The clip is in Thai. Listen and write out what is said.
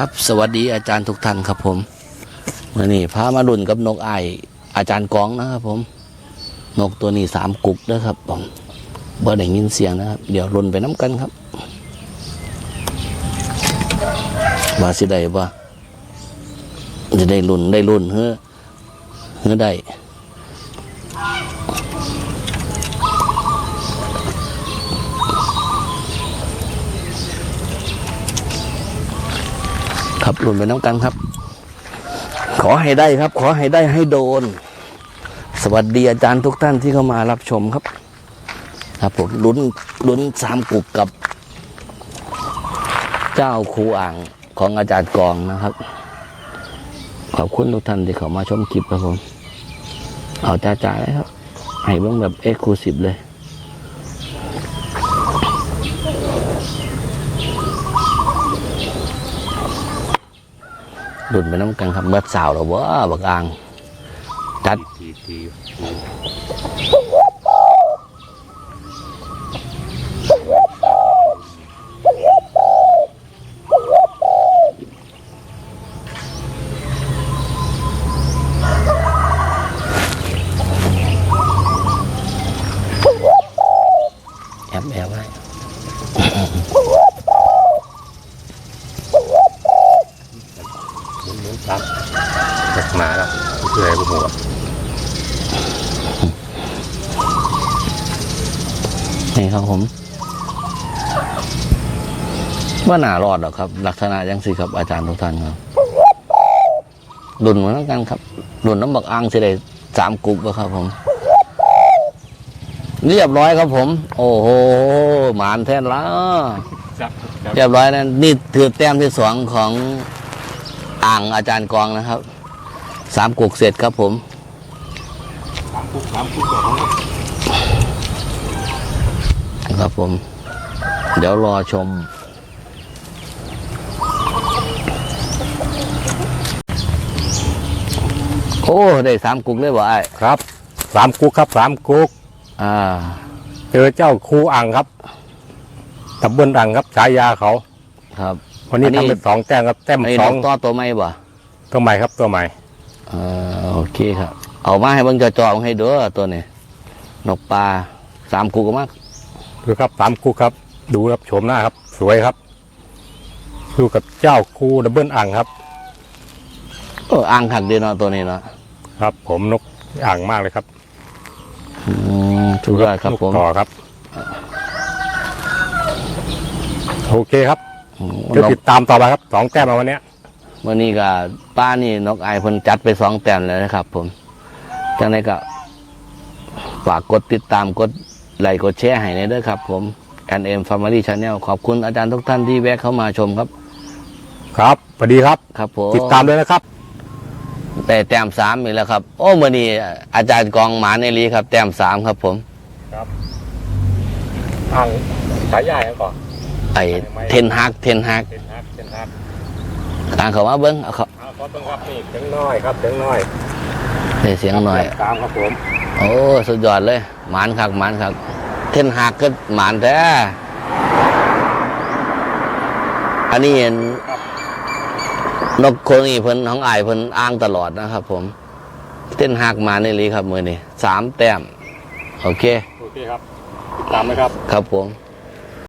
ครับ สวัสดีอาจารย์ทุกท่านครับผมมื่อนี้พามาดุนกับนกไอายอาจารย์กองนะครับผม นกตัวนี้สามกุกนะครับผมบ่ได้ยินเสียงนะครับ เดี๋ยวรุนไปน้ำกันครับว่าสิได้บ่จะได้รุนได้รุนเฮ้อเฮ้อได้ ครับรุนไปน้ำกันครับ ขอให้ได้ครับ ขอให้ได้ให้โดน สวัสดีอาจารย์ทุกท่านที่เข้ามารับชมครับ ครับผมลุ้นลุ้นสามกุกกับ เจ้าครูอ่างของอาจารย์กองนะครับ ขอบคุณทุกท่านที่เข้ามาชมคลิปครับผม เอาจ้าจ่าเลยครับ ให้เบิ่งแบบเอ็กซ์คลูซีฟเลย ดุนไปน้ำกันครับเบิดสาวแล้ววะบักอ่างจัดแอบแอบไว้ หมุนหมุนซัก แตกมาแล้วเพื่อให้บุหัวนี่ครับผมว่าหนารอดหรอกครับ ลักษณะยังสิครับอาจารย์ทุกท่านครับดุนเหมือนกันครับดุนน้ำบักอ่างสิได้สามกุกแล้วครับผม เรียบร้อยครับผม โอ้โหหมานแทนแล้วจับจับเรียบร้อยนะนี่ถือแต้มที่สองของอ่างอาจารย์กองนะครับ สามกุกเสร็จครับผมสามคุกสามคุกของครับผม เดี๋ยวรอชม โอ้ ได้สามกุกเลยบ่ไอ้ครับสามคุกครับสามคุกอ่าเจอเจ้าครูอ่างครับตำบลอ่างครับฉายาเขา ครับวันนี้อันนี้ทำเป็นสองแต้มครับแต้มไอ้สนองกต่อตัวไม่บ่ตัวใหม่ครับตัวใหม่เออโอเคครับ เอามาให้เบิ่งจอๆให้เด้อตัวนี้นกปลาสามกุกก็มากดูครับสามคุกครับ ดูครับโฉมหน้าครับ สวยครับดูกับเจ้าครูดับเบิลอ่างครับเอออ่างขักเดียวเนาะตัวนี้เนาะครับ ผมนกอ่างมากเลยครับอืมสุดยอดครับลูกผมต่อครับ โอเคครับอืมจะนกติดตามต่อไปครับสองแต้มมาวันเนี้ย วันนี้ก็ป้านี่นกไอายเพิ่นจัดไปสองแต้มแล้วนะครับ ผมจังไดก็ฝากกดติดตามกดไลค์กดแชร์ให้ในเด้อครับ ผมแอนเอ็มฟาร์มารีชาแนลขอบคุณอาจารย์ทุกท่านที่แวะเข้ามาชมครับ ครับสวัสดีครับ ครับผมติดตามด้วยนะครับแต่แต้มสามอีกแล้วครับ โอ้มื่อนี้อาจารย์กองหมาในลีครับ แต้มสามครับผมอ่างสายใหญ่ก่อนไอเทนฮักเทนฮักเป็นฮักเป็นฮัก ตามเขามาเบิ้งเอาเขาเอาขอต้องครับนี่เสียงน้อยครับเสียงน้อยได้เสียงหน่อย ตามครับผม โอ้สุดยอดเลยหมานคักหมานคักเทนหักก็หมานแท้อันนี้เห็นนกคนนี้เพิ่นของอายเพิ่นอ้างตลอดนะครับ ผม เต้นหักหมาในลีครับมือนี้สามแต้ม โอเค โอเคครับติดตามนะครับ ครับผมค